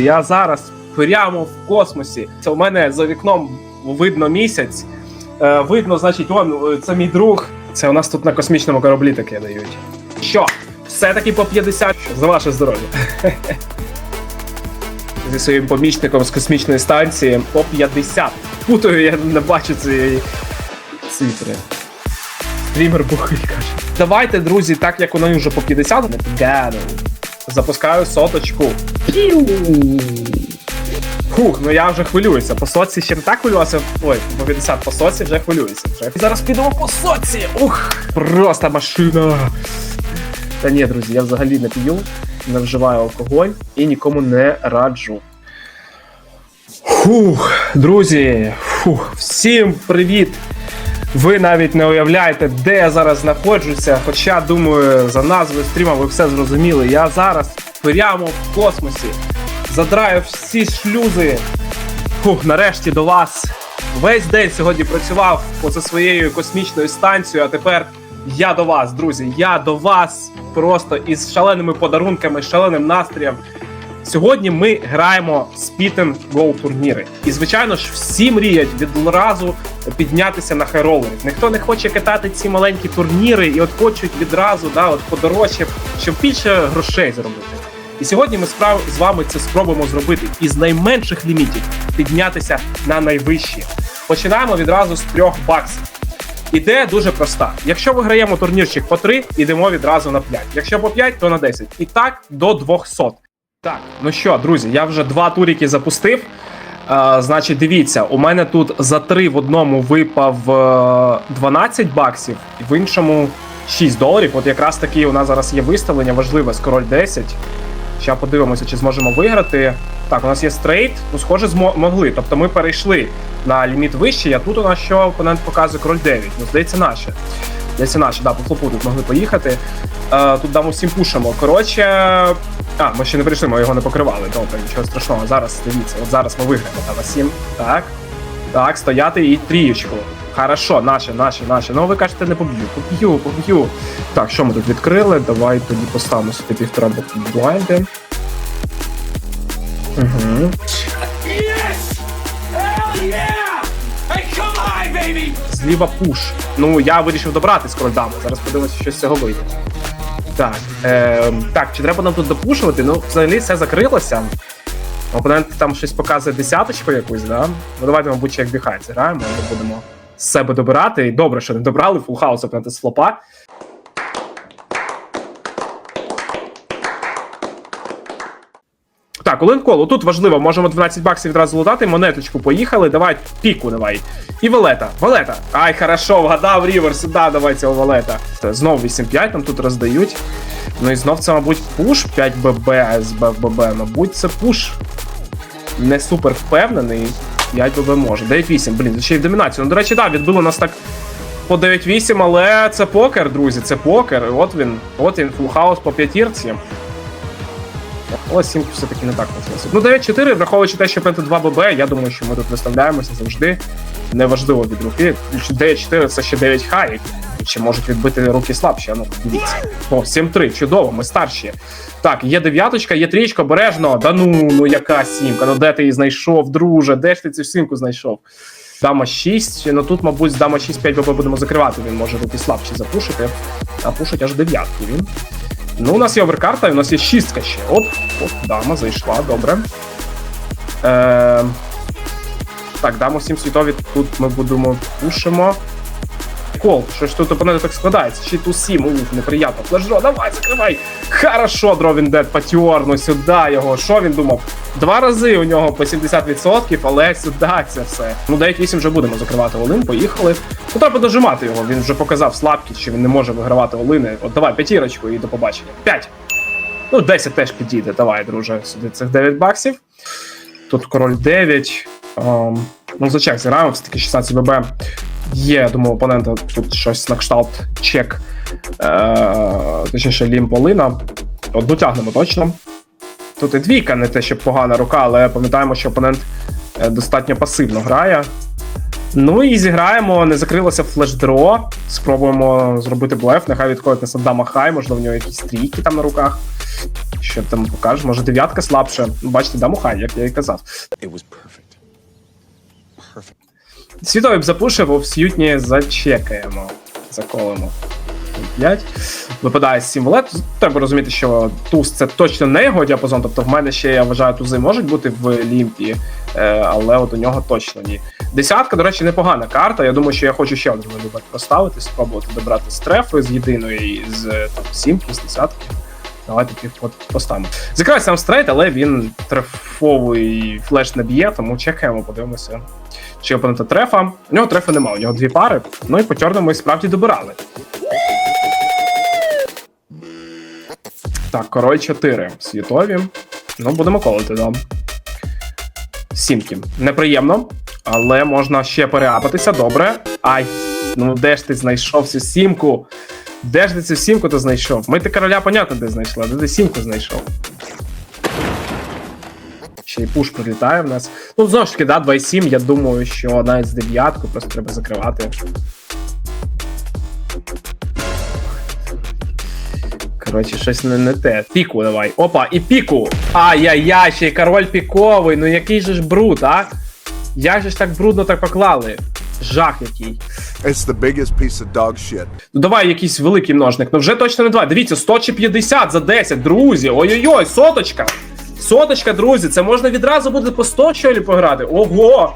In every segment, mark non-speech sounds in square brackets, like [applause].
Я зараз прямо в космосі. Це у мене за вікном видно місяць. Е, видно, значить, он, е, це мій друг. Це у нас тут на космічному кораблі таке дають. Що? Все-таки по 50 за ваше здоров'я. [laughs] Зі своїм помічником з космічної станції по 50. Путаю, я не бачу цієї цифри. Стрімер бухий каже. Давайте, друзі, так як воно вже по 50, не. Запускаю соточку. Фух, ну я вже хвилююся. По соці ще не так хвилювався. Ой, по 50 по соці вже хвилююся. Вже. Зараз підемо по соці. Ух, просто машина. Та ні, друзі, я взагалі не п'ю, не вживаю алкоголь і нікому не раджу. Фух, друзі, фух, всім привіт! Ви навіть не уявляєте, де я зараз знаходжуся. Хоча, думаю, за назвою стріма ви все зрозуміли. Я зараз прямо в космосі. Задраю всі шлюзи. Фух, нарешті до вас. Весь день сьогодні працював поза своєю космічною станцією, а тепер я до вас, друзі. Я до вас просто із шаленими подарунками, шаленим настроєм. Сьогодні ми граємо and Go турніри. І, звичайно ж, всі мріють відразу піднятися на хайролері. Ніхто не хоче катати ці маленькі турніри і от хочуть відразу, да, от подорожче, щоб більше грошей заробити. І сьогодні ми справ з вами це спробуємо зробити із найменших лімітів піднятися на найвищі. Починаємо відразу з трьох баксів. Ідея дуже проста. Якщо виграємо турнірчик по 3, йдемо відразу на 5. Якщо по 5, то на 10. І так до 200. Так, ну що, друзі, я вже два туріки запустив. Е, значить, дивіться, у мене тут за 3 в одному випав е, 12 баксів, і в іншому 6 доларів. От якраз таки у нас зараз є виставлення важливе з король 10. Ще подивимося, чи зможемо виграти. Так, у нас є стрейт, ну, схоже, змо- могли. Тобто ми перейшли на ліміт вищий, а тут у нас що опонент показує король 9. Ну, здається, наші. Здається, наші, да, по флопу тут могли поїхати. Е, тут дамо всім пушимо. Коротше. А, ми ще не прийшли, ми його не покривали. Добре, нічого страшного. Зараз дивіться, от зараз ми виграємо там на 7. Так. Так, стояти і трієчку. Хорошо, наші, наші, наші. Ну ви кажете, не поб'ю. Поб'ю, поб'ю. Так, що ми тут відкрили? Давай тоді поставимо сюди півтора блайнди. Угу. Зліва пуш. Ну, я вирішив добрати з крольдами. Зараз подивимося, що з цього вийде. Так, е, так, чи треба нам тут допушувати? Ну, взагалі все закрилося. Опонент там щось показує десяточку якусь, да? Ну давайте, мабуть, як біхай зіграємо, будемо з себе добирати. І добре, що не добрали, фул хаус опонент з флопа. Так, Олен коло. Тут важливо, можемо 12 баксів відразу лутати, монеточку поїхали. Давай, піку давай. І валета. Валета. Ай, хорошо, вгадав рівер, сюди давай цього валета. Знов 8-5 нам тут роздають. Ну і знов це, мабуть, пуш 5 ББ з ББ. Мабуть, це пуш. Не супер впевнений. 5 ББ може. 9-8, блін, ще й в домінацію. Ну, до речі, так, відбило нас так по 9-8, але це покер, друзі, це покер. От він, от він, фулхаус по п'ятірці. Але 7 все-таки не так можливо. Ну, 9-4, враховуючи те, що пенти 2 ББ, я думаю, що ми тут виставляємося завжди. Неважливо від руки. 9-4 це ще 9 хай. Чи можуть відбити руки слабші. Ну, дивіться. О, 7-3, чудово, ми старші. Так, є дев'яточка, є трічка, обережно. Да ну, ну яка сімка? Ну де ти її знайшов, друже? Де ж ти цю сімку знайшов? Дама 6, ну тут, мабуть, з дама 6-5 ББ будемо закривати. Він може руки слабші запушити, а пушить аж дев'ятку він. Ну, у нас є оверкарта, і у нас є шістка ще. Оп, оп, дама зайшла, добре. Е, так, дамо всім світові. Тут ми будемо пушимо. Кол, що ж тут опонент так складається? Чи ту сім, ух, неприємно. Флешдро, давай, закривай. Хорошо, Дровін Дед потьор, ну сюди його. Що він думав? Два рази у нього по 70%, але сюди це все. Ну, 9-8 вже будемо закривати Олин, поїхали. Ну, треба дожимати його, він вже показав слабкість, що він не може вигравати Олини. От давай, п'ятірочку і до побачення. 5. Ну, 10 теж підійде. Давай, друже, сюди цих 9 баксів. Тут король 9. Ем, ну, за чек зіграємо, все-таки 16 ББ. Є, я думаю, опонента тут щось на кшталт чек. Е, точніше, лімп Олина. От дотягнемо точно. Тут і двійка, не те, щоб погана рука, але пам'ятаємо, що опонент е, достатньо пасивно грає. Ну і зіграємо, не закрилося флешдро. Спробуємо зробити блеф. Нехай відходить на Саддама Хай, можливо, в нього якісь трійки там на руках. Що там покажеш? Може дев'ятка слабше. Бачите, да, мухай, як я і казав. It was. Perfect. Світовий б запушив, в сьютні зачекаємо. Заколимо. 5. Випадає 7 валет. Треба розуміти, що туз це точно не його діапазон. Тобто в мене ще, я вважаю, тузи можуть бути в лімпі, е, але от у нього точно ні. Десятка, до речі, непогана карта. Я думаю, що я хочу ще один вибір поставити, спробувати добрати з трефи з єдиної з там, сімки, з десятки. Давайте от поставимо. Закриває сам стрейт, але він трефовий флеш не б'є, тому чекаємо, подивимося. Чи опонента трефа. У нього трефа немає, у нього дві пари. Ну і по чорному і справді добирали. Так, король 4. Світові. Ну, будемо колити, да. Сімки. Неприємно, але можна ще переапатися, добре. Ай, ну де ж ти знайшов цю сімку? Де ж ти цю сімку то знайшов? Ми ти короля, понятно, де знайшла, де ти сімку знайшов. Ще й пуш прилітає в нас. Ну, знову ж таки, да, 2,7, я думаю, що навіть з дев'ятку просто треба закривати. Коротше, щось не, не те. Піку давай. Опа, і піку. Ай-яй-яй, ще й король піковий. Ну який же ж бруд, а? Як же ж так брудно так поклали? Жах який. It's the biggest piece of dog shit. Ну давай якийсь великий множник. Ну вже точно не два. Дивіться, 100 чи 50 за 10, друзі. Ой-ой-ой, соточка. Соточка, друзі, це можна відразу буде по 100 чолі пограти. Ого!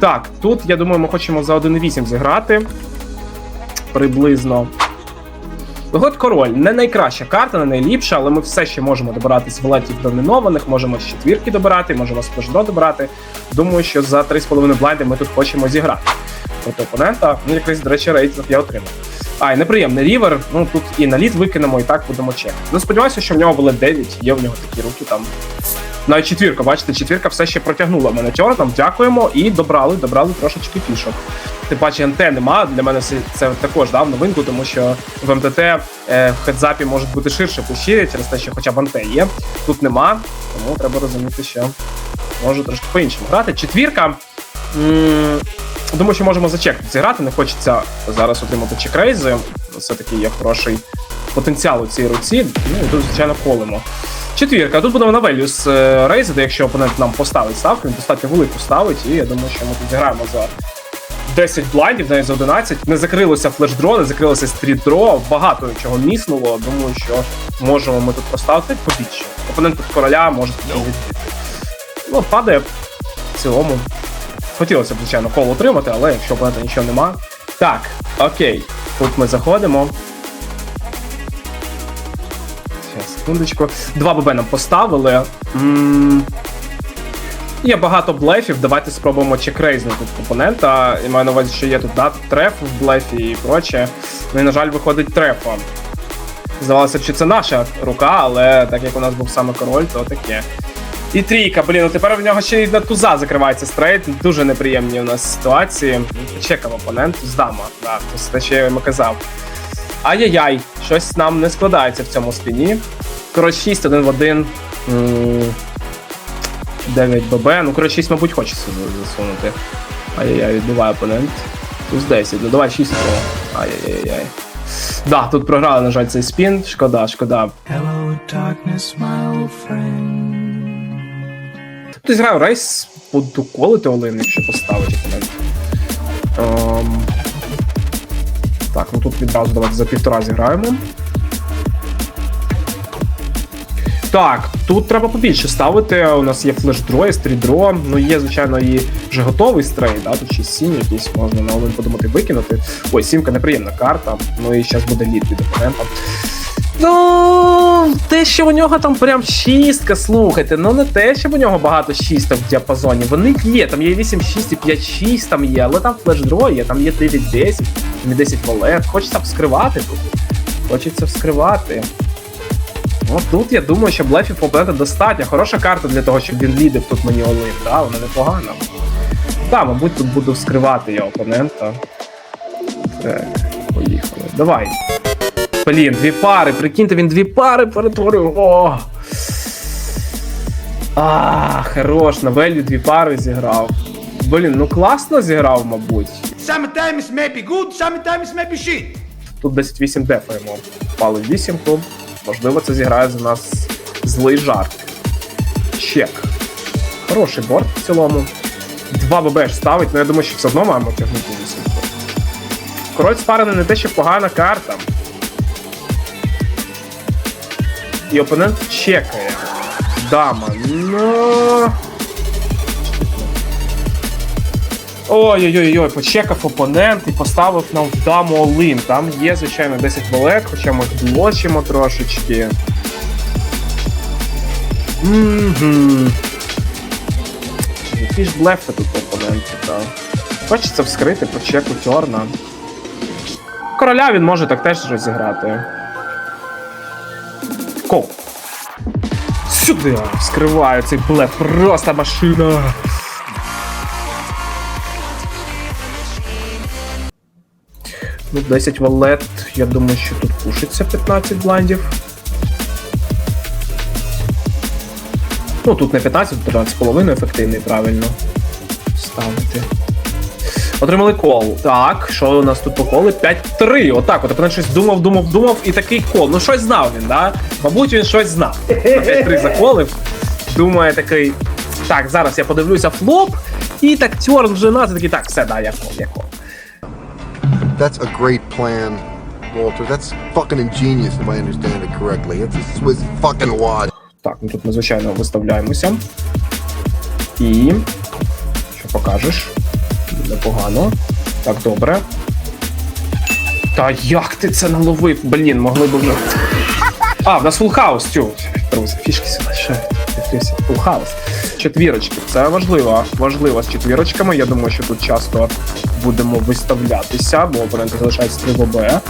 Так, тут, я думаю, ми хочемо за 1,8 зіграти. Приблизно. Виходить король. Не найкраща карта, не найліпша, але ми все ще можемо добирати з валетів домінованих, можемо з четвірки добирати, можемо з флешдо добирати. Думаю, що за 3,5 блайди ми тут хочемо зіграти. Проти опонента, ну якийсь, до речі, рейтинг я отримав. А, і неприємний рівер. Ну тут і на лід викинемо, і так будемо чекати. Ну сподіваюся, що в нього було 9, є в нього такі руки там. Навіть четвірка, бачите, четвірка все ще протягнула мене Тьорном. Дякуємо і добрали, добрали трошечки фішок. Тим паче НТ нема. Для мене це, також дав новинку, тому що в МТТ е, в хедзапі можуть бути ширше пущі через те, що хоча б НТ є. Тут нема, тому треба розуміти, що може трошки по-іншому грати. Четвірка. М- Думаю, що можемо за чек зіграти. Не хочеться зараз отримати чекрейзи. Все-таки є хороший потенціал у цій руці. Ну і тут, звичайно, колемо. Четвірка. Тут будемо на велюс е, рейзити, якщо опонент нам поставить ставку, він достатньо велику ставить, і я думаю, що ми тут зіграємо за 10 блайндів, навіть за 11. Не закрилося флешдро, не закрилося стрітдро, багато чого міснуло. Думаю, що можемо ми тут поставити побільше. Опонент тут короля може відбити. Ну, падає в цілому. Хотілося б, звичайно, кол отримати, але якщо опонента нічого нема. Так, окей. Тут ми заходимо. Секундочку. Два ББ нам поставили. м Є багато блефів. Давайте спробуємо чекрейзнути опонента. І маю на увазі, що є тут да, треф в блефі і проче. Ну і, на жаль, виходить трефа. Здавалося, що це наша рука, але так як у нас був саме король, то таке. І трійка, блін, ну тепер в нього ще й на туза закривається стрейт. Дуже неприємні у нас ситуації. Чекав опонент з дама, да, це те, що я йому казав. Ай-яй-яй, щось нам не складається в цьому спіні. Коротше, 6-1 в один. 9 ББ. Ну, коротше, 6, мабуть, хочеться засунути. Ай-яй-яй, відбиває опонент. Плюс 10. Ну давай 6 того. Ай-яй-яй. Да, тут програли, на жаль, цей спін. Шкода, шкода. Hello, darkness, my old friend. Тут граю рейс, буду колити Олин, якщо поставить опонент. Ем... Так, ну тут відразу давайте за півтора зіграємо. Так, тут треба побільше ставити. У нас є флеш-дро, є стрідро. Ну є, звичайно, і вже готовий стрей, да? тут ще сім якийсь можна на один подумати викинути. Ой, сімка неприємна карта. Ну і зараз буде лід від опонента. Ну, те, що у нього там прям шістка, слухайте, ну не те, щоб у нього багато шісток в діапазоні. Вони є, там є 8-6 і 5-6 там є, але там флеш-дро є, там є 9-10, там є 10 валет. Хочеться вскривати тут. Хочеться вскривати. От тут я думаю, що блефів опонента достатньо. Хороша карта для того, щоб він лідив тут мені олин, да, вона непогана. Так, мабуть, тут буду вскривати я опонента. Так, поїхали. Давай. Блін, дві пари, прикиньте, він дві пари перетворив. О! А, хорош, на велю дві пари зіграв. Блін, ну класно зіграв, мабуть. Sometimes may be good, sometimes may be shit. Тут 10-8 дефаємо. Впали в вісімку. Можливо, це зіграє за нас злий жарт. Чек. Хороший борт в цілому. Два ББ ж ставить, але я думаю, що все одно маємо тягнути вісімку. Король спарений не те, що погана карта. І опонент чекає. Дама. Ну. Ой-ой-ой, почекав опонент і поставив нам в даму Олин. Там є, звичайно, 10 валет, хоча ми блочимо трошечки. Мгм. Які ж блефи тут у опонентів, так. Хочеться вскрити по чеку Тьорна. Короля він може так теж розіграти. Кол. Сюди вскриваю цей блеф, просто машина. Ну, 10 валет, я думаю, що тут пушиться 15 блайндів. Ну, тут не 15, тут 13,5 ефективний, правильно. Ставити. Отримали кол. Так, що у нас тут по колу? 5-3. Отак, от опонент щось думав, думав, думав, і такий кол. Ну, щось знав він, да? Мабуть, він щось знав. 5-3 заколив. Думає такий. Так, зараз я подивлюся флоп. І так Тьорн вже на це такий, так, все, да, я кол, я кол. That's a great plan, Walter. That's fucking ingenious, if I understand it correctly. It's a Swiss fucking watch. Так, ну тут ми, звичайно, виставляємося. І. Що покажеш? Непогано. Так, добре. Та як ти це наловив? Блін, могли б вже. А, в нас фул хаус, тю. Друзі, фішки сюди ще. Фул хаус. Четвірочки. Це важливо. Важливо з четвірочками. Я думаю, що тут часто будемо виставлятися, бо опоненти залишається 3 ВБ.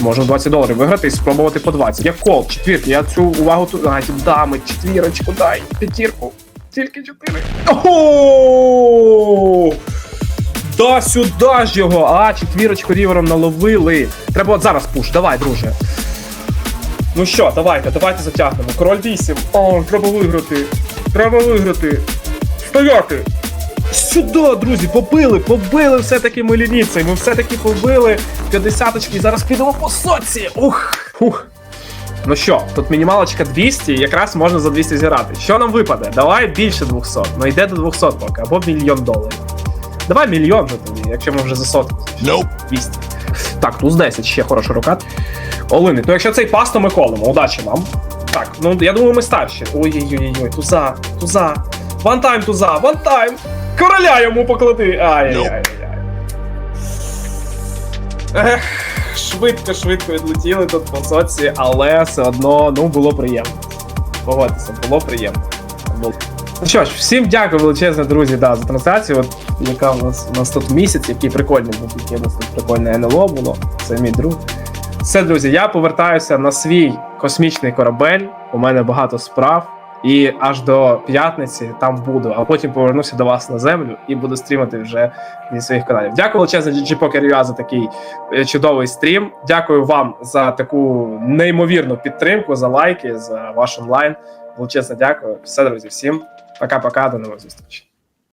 Можна 20 доларів виграти і спробувати по 20. Я кол, четвірки, я цю увагу тут. А, дами, четвірочку, дай, п'ятірку. Тільки чотири. Ого! Да, сюди ж його! А, четвірочку рівером наловили. Треба от зараз пуш, давай, друже. Ну що, давайте, давайте затягнемо. Король 8. О, треба виграти. Треба виграти. Стояти! Сюди, друзі, побили, побили все-таки ми лініцей. Ми все-таки побили 50 і зараз підемо по соці. Ух, ух. Ну що, тут мінімалочка 200, якраз можна за 200 зіграти. Що нам випаде? Давай більше 200. Ну йде до 200 поки, або мільйон доларів. Давай мільйон же тоді, якщо ми вже за сотку. Nope. 200. Так, туз 10, ще хороша рука. Олини, то якщо цей пас, то ми колимо. Удачі нам. Так, ну я думаю, ми старші. Ой-ой-ой, туза, туза. Вантайм туза, вантайм! Короля йому поклади! Ай-яй-яй. Ех, швидко, швидко відлетіли тут по соці, але все одно ну було приємно. Погодьтеся, було приємно. Було. Ну що ж, всім дякую величезне, друзі, да, за трансляцію. От яка у нас у нас тут місяць, який прикольний був, яке у нас тут прикольне НЛО було. Це мій друг. Все, друзі, я повертаюся на свій космічний корабель. У мене багато справ. І аж до п'ятниці там буду, а потім повернуся до вас на землю і буду стрімати вже зі своїх каналів. Дякую Poker UA за такий е, чудовий стрім. Дякую вам за таку неймовірну підтримку, за лайки, за ваш онлайн. Величезне дякую. Все, друзі, всім пока-пока, до нових зустрічей.